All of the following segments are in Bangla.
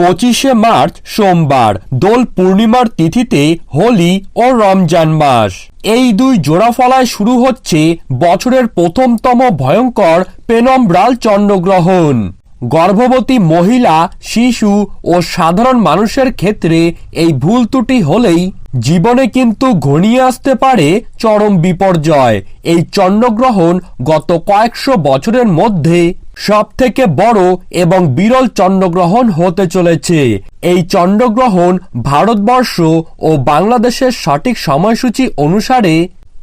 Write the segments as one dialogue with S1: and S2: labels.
S1: পঁচিশে মার্চ সোমবার, দোল পূর্ণিমার তিথিতে হোলি ও রমজান মাস। এই দুই জোড়াফলায় শুরু হচ্ছে বছরের প্রথমতম ভয়ঙ্কর পেনম্ব্রাল চন্দ্রগ্রহণ। গর্ভবতী মহিলা, শিশু ও সাধারণ মানুষের ক্ষেত্রে এই ভুল ত্রুটি হলেই জীবনে কিন্তু ঘনিয়ে আসতে পারে চরম বিপর্যয়। এই চন্দ্রগ্রহণ গত কয়েকশো বছরের মধ্যে সব থেকে বড় এবং বিরল চন্দ্রগ্রহণ হতে চলেছে। এই চন্দ্রগ্রহণ ভারতবর্ষ ও বাংলাদেশের সঠিক সময়সূচি অনুসারে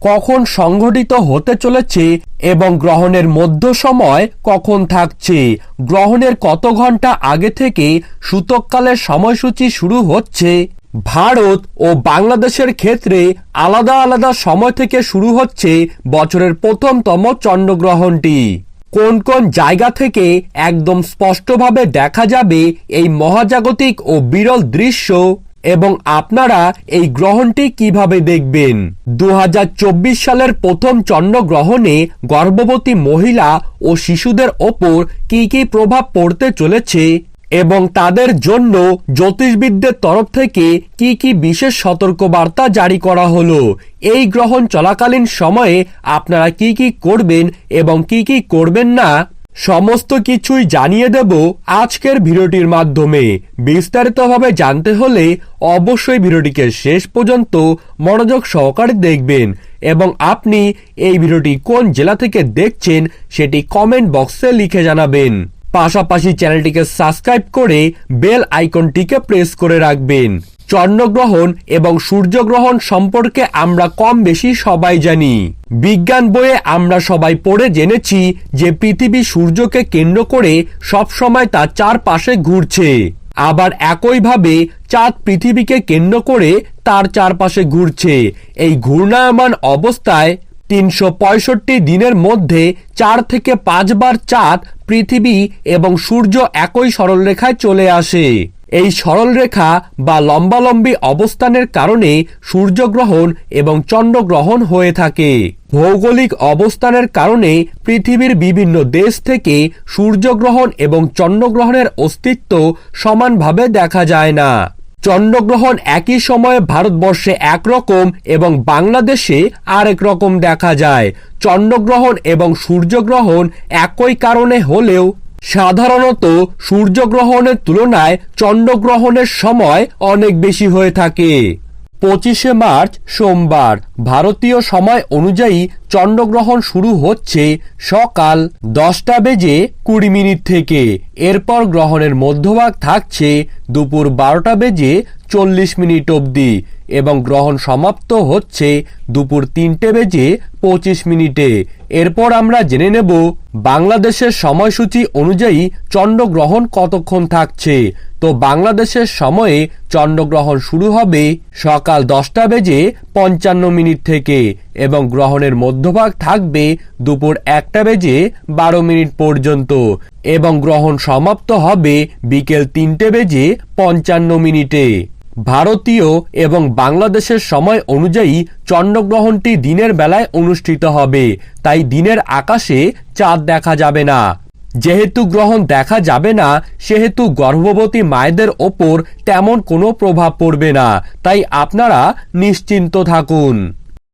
S1: কখন সংঘটিত হতে চলেছে এবং গ্রহণের মধ্য সময় কখন থাকছে। গ্রহণের কত ঘণ্টা আগে থেকে সূতককালের সময়সূচি শুরু হচ্ছে? ভারত ও বাংলাদেশের ক্ষেত্রে আলাদা আলাদা সময় থেকে শুরু হচ্ছে বছরের প্রথমতম চন্দ্রগ্রহণটি। কোন কোন জায়গা থেকে একদম স্পষ্টভাবে দেখা যাবে এই মহাজাগতিক ও বিরল দৃশ্য এবং আপনারা এই গ্রহণটি কীভাবে দেখবেন? দু হাজার চব্বিশ সালের প্রথম চন্দ্রগ্রহণে গর্ভবতী মহিলা ও শিশুদের ওপর কি কি প্রভাব পড়তে চলেছে? এবং তাদের জন্য জ্যোতিষবিদদের তরফ থেকে কি কি বিশেষ সতর্কবার্তা জারি করা হলো? এই গ্রহণ চলাকালীন সময়ে আপনারা কি কি করবেন এবং কি কি করবেন না? সমস্ত কিছুই জানিয়ে দেব আজকের ভিডিওটির মাধ্যমে। বিস্তারিতভাবে জানতে হলে অবশ্যই ভিডিওটিকে শেষ পর্যন্ত মনোযোগ সহকারে দেখবেন এবং আপনি এই ভিডিওটি কোন জেলা থেকে দেখছেন সেটি কমেন্ট বক্সে লিখে জানাবেন। পাশাপাশি চ্যানেলটিকে সাবস্ক্রাইব করে বেল আইকনটিকে প্রেস করে রাখবেন। চন্দ্রগ্রহণ এবং সূর্যগ্রহণ সম্পর্কে আমরা কম বেশি সবাই জানি। বিজ্ঞান বইয়ে আমরা সবাই পড়ে জেনেছি যে পৃথিবী সূর্যকে কেন্দ্র করে সবসময় তার চারপাশে ঘুরছে। আবার একইভাবে চাঁদ পৃথিবীকে কেন্দ্র করে তার চারপাশে ঘুরছে। এই ঘূর্ণায়মান অবস্থায় তিনশো পঁয়ষট্টি দিনের মধ্যে চার থেকে পাঁচবার চাঁদ, পৃথিবী এবং সূর্য একই সরলরেখায় চলে আসে। এই সরলরেখা বা লম্বালম্বী অবস্থানের কারণে সূর্যগ্রহণ এবং চন্দ্রগ্রহণ হয়ে থাকে। ভৌগোলিক অবস্থানের কারণে পৃথিবীর বিভিন্ন দেশ থেকে সূর্যগ্রহণ এবং চন্দ্রগ্রহণের অস্তিত্ব সমানভাবে দেখা যায় না। চন্দ্রগ্রহণ একই সময়ে ভারতবর্ষে একরকম এবং বাংলাদেশে আরেক রকম দেখা যায়। চন্দ্রগ্রহণ এবং সূর্যগ্রহণ একই কারণে হলেও সাধারণত সূর্যগ্রহণের তুলনায় চন্দ্রগ্রহণের সময় অনেক বেশি হয়ে থাকে। পঁচিশে মার্চ সোমবার। ভারতীয় সময় অনুযায়ী চন্দ্রগ্রহণ শুরু হচ্ছে সকাল দশটা বেজে কুড়ি মিনিট থেকে। এরপর গ্রহণের মধ্যভাগ থাকছে দুপুর বারোটা বেজে চল্লিশ মিনিট অবধি এবং গ্রহণ সমাপ্ত হচ্ছে দুপুর তিনটে বেজে পঁচিশ মিনিটে। এরপর আমরা জেনে নেব বাংলাদেশের সময়সূচি অনুযায়ী চন্দ্রগ্রহণ কতক্ষণ থাকছে। তো বাংলাদেশের সময়ে চন্দ্রগ্রহণ শুরু হবে সকাল দশটা বেজে পঞ্চান্ন মিনিট থেকে এবং গ্রহণের মধ্যভাগ থাকবে দুপুর একটা বেজে বারো মিনিট পর্যন্ত এবং গ্রহণ সমাপ্ত হবে বিকেল তিনটে বেজে পঞ্চান্ন মিনিটে। ভারতীয় এবং বাংলাদেশের সময় অনুযায়ী চন্দ্রগ্রহণটি দিনের বেলায় অনুষ্ঠিত হবে। তাই দিনের আকাশে চাঁদ দেখা যাবে না। যেহেতু গ্রহণ দেখা যাবে না, সেহেতু গর্ভবতী মায়েদের ওপর তেমন কোনো প্রভাব পড়বে না। তাই আপনারা নিশ্চিন্ত থাকুন।